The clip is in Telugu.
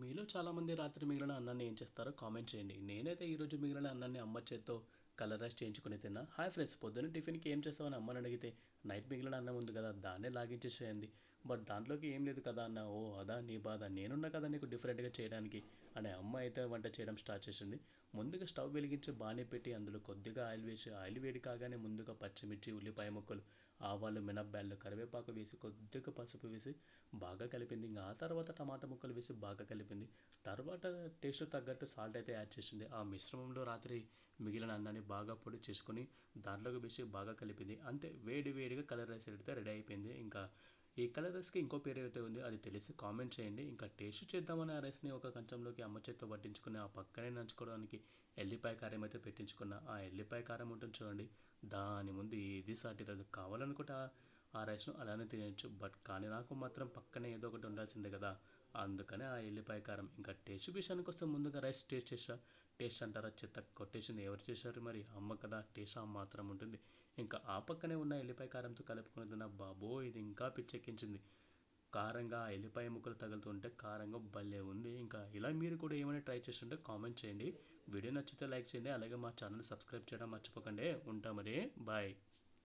మీలో చాలామంది రాత్రి మిగిలిన అన్నాన్ని ఏం చేస్తారో కామెంట్ చేయండి. నేనైతే ఈరోజు మిగిలిన అన్నాన్ని అమ్మ చేత్తో కలర్ రైస్ చేయించుకుని తిన్నా. హాయ్ ఫ్రెండ్స్ పొద్దున్న టిఫిన్కి ఏం చేస్తామని అమ్మని అడిగితే నైట్ మిగిలిన అన్నం ఉంది కదా దాన్నే లాగించేసేయండి. బట్ దాంట్లోకి ఏం లేదు కదా అన్న. ఓ అదా నీ బాధ. నేనున్నా కదా నీకు డిఫరెంట్గా చేయడానికి. అనే అమ్మ అయితే వంట చేయడం స్టార్ట్ చేసింది. ముందుగా స్టవ్ వెలిగించి బాగానే పెట్టి అందులో కొద్దిగా ఆయిల్ వేసి ఆయిల్ వేడి కాగానే ముందుగా పచ్చిమిర్చి ఉల్లిపాయ ముక్కలు ఆవాలు మినప్పాయలు కరివేపాకు వేసి కొద్దిగా పసుపు వేసి బాగా కలిపింది. ఇంకా ఆ తర్వాత టమాటా ముక్కలు వేసి బాగా కలిపింది. తర్వాత టేస్ట్ తగ్గట్టు సాల్ట్ అయితే యాడ్ చేసింది. ఆ మిశ్రమంలో రాత్రి మిగిలిన అన్నాన్ని బాగా పొడి చేసుకొని దాంట్లోకి వేసి బాగా కలిపింది. అంతే వేడి వేడిగా కలర్ రైస్ పెడితే రెడీ అయిపోయింది. ఇంకా ఈ కలర్ రైస్కి ఇంకో పేరు అయితే ఉంది అది తెలిసి కామెంట్ చేయండి. ఇంకా టేస్ట్ చేద్దామని ఆ రైస్ని ఒక కంచంలోకి అమ్మ చేత్తో పట్టించుకుని ఆ పక్కనే నంచుకోవడానికి ఎల్లిపాయ కారం అయితే పెట్టించుకున్న ఆ ఎల్లిపాయ కారం ఉంటుంది చూడండి. దాని ముందు ఏది సాటిరాదు కావాలనుకుంటే ఆ రైస్ను అలానే తినేయచ్చు. బట్ కానీ నాకు మాత్రం పక్కనే ఏదో ఒకటి ఉండాల్సిందే కదా. అందుకనే ఆ ఎల్లిపాయ కారం. ఇంకా టేస్ట్ విషయానికి వస్తే ముందుగా రైస్ టేస్ట్ చేసా. టేస్ట్ అంటారా? చెత్త కొట్టేసింది. ఎవరు చేశారు మరి? అమ్మ కదా టేస్ట్ ఆ మాత్రం ఉంటుంది. ఇంకా ఆ పక్కనే ఉన్న ఎల్లిపాయ కారంతో కలుపుకుని తిన్న బాబో ఇది ఇంకా పిచ్చెక్కించింది. కారంగా ఆ ఎల్లిపాయ ముక్కలు తగులుతుంటే కారంగా భలే ఉంది. ఇంకా ఇలా మీరు కూడా ఏమైనా ట్రై చేస్తుంటే కామెంట్ చేయండి. వీడియో నచ్చితే లైక్ చేయండి. అలాగే మా ఛానల్ సబ్స్క్రైబ్ చేయడం మర్చిపోకండి. ఉంటాం మరి. బాయ్.